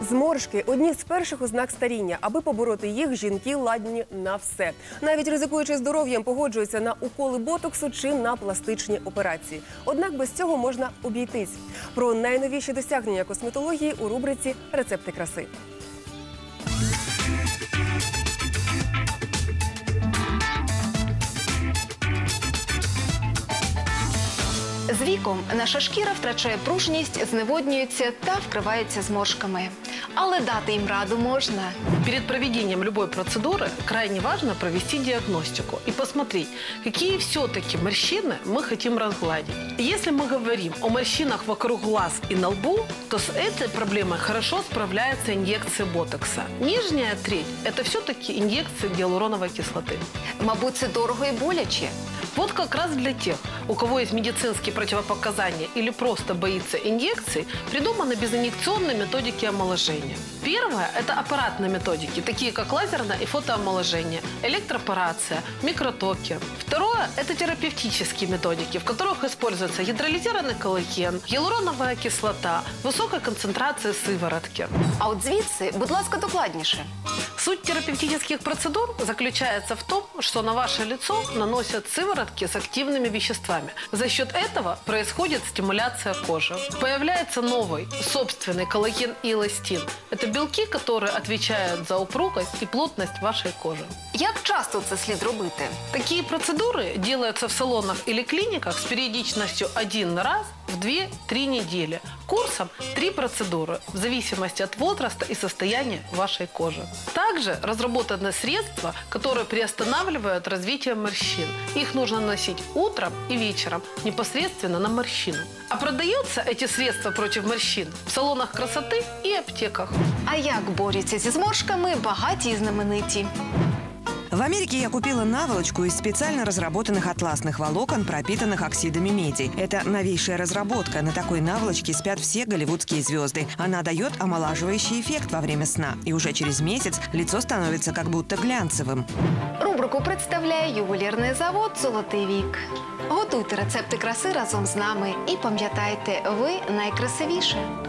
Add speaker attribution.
Speaker 1: Зморшки одні з перших ознак старіння. Аби побороти їх, жінки ладні на все. Навіть ризикуючи здоров'ям, погоджуються на уколи ботоксу чи на пластичні операції. Однак без цього можна обійтись. Про найновіші досягнення косметології у рубриці Рецепти краси.
Speaker 2: З віком наша шкіра втрачає пружність, зневоднюється та вкривається зморшками. Але дати їм раду можна.
Speaker 3: Перед проведением любой процедуры крайне важно провести диагностику и посмотреть, какие все-таки морщины мы хотим разгладить. Если мы говорим о морщинах вокруг глаз и на лбу, то с этой проблемой хорошо справляется инъекция ботокса. Нижняя треть – это все-таки инъекции гиалуроновой кислоты.
Speaker 2: Мабуть, це дорого і боляче.
Speaker 3: Вот как раз для тех, у кого есть медицинские противопоказания или просто боится инъекций, придуманы безинъекционные методики омоложения. Первое – это аппаратные методики, такие как лазерное и фотоомоложение, электропорация, микротоки. Второе – это терапевтические методики, в которых используется гидролизированный коллаген, гиалуроновая кислота, высокая концентрация сыворотки.
Speaker 2: А от звідси, будь ласка, докладніше.
Speaker 3: Суть терапевтических процедур заключается в том, что на ваше лицо наносят сыворотки с активными веществами. За счет этого происходит стимуляция кожи. Появляется новый, собственный коллаген и эластин. Это белки, которые отвечают за упругость и плотность вашей кожи.
Speaker 2: Як часто це слід робити?
Speaker 3: Такие процедуры делаются в салонах или клиниках с периодичностью один раз в 2-3 недели. Курсом 3 процедуры в зависимости от возраста и состояния вашей кожи. Также разработаны средства, которые приостанавливают развитие морщин. Их нужно носить утром и вечером непосредственно на морщину. А продаются эти средства против морщин в салонах красоты и аптеках.
Speaker 2: А як борються зі зморшками багаті і знамениті?
Speaker 4: В Америке я купила наволочку из специально разработанных атласных волокон, пропитанных оксидами меди. Это новейшая разработка. На такой наволочке спят все голливудские звезды. Она дает омолаживающий эффект во время сна. И уже через месяц лицо становится как будто глянцевым.
Speaker 2: Рубрику представляє ювелірний завод Золотий вік. Готуйте рецепти краси разом з нами і пам'ятайте, ви найкрасивіше.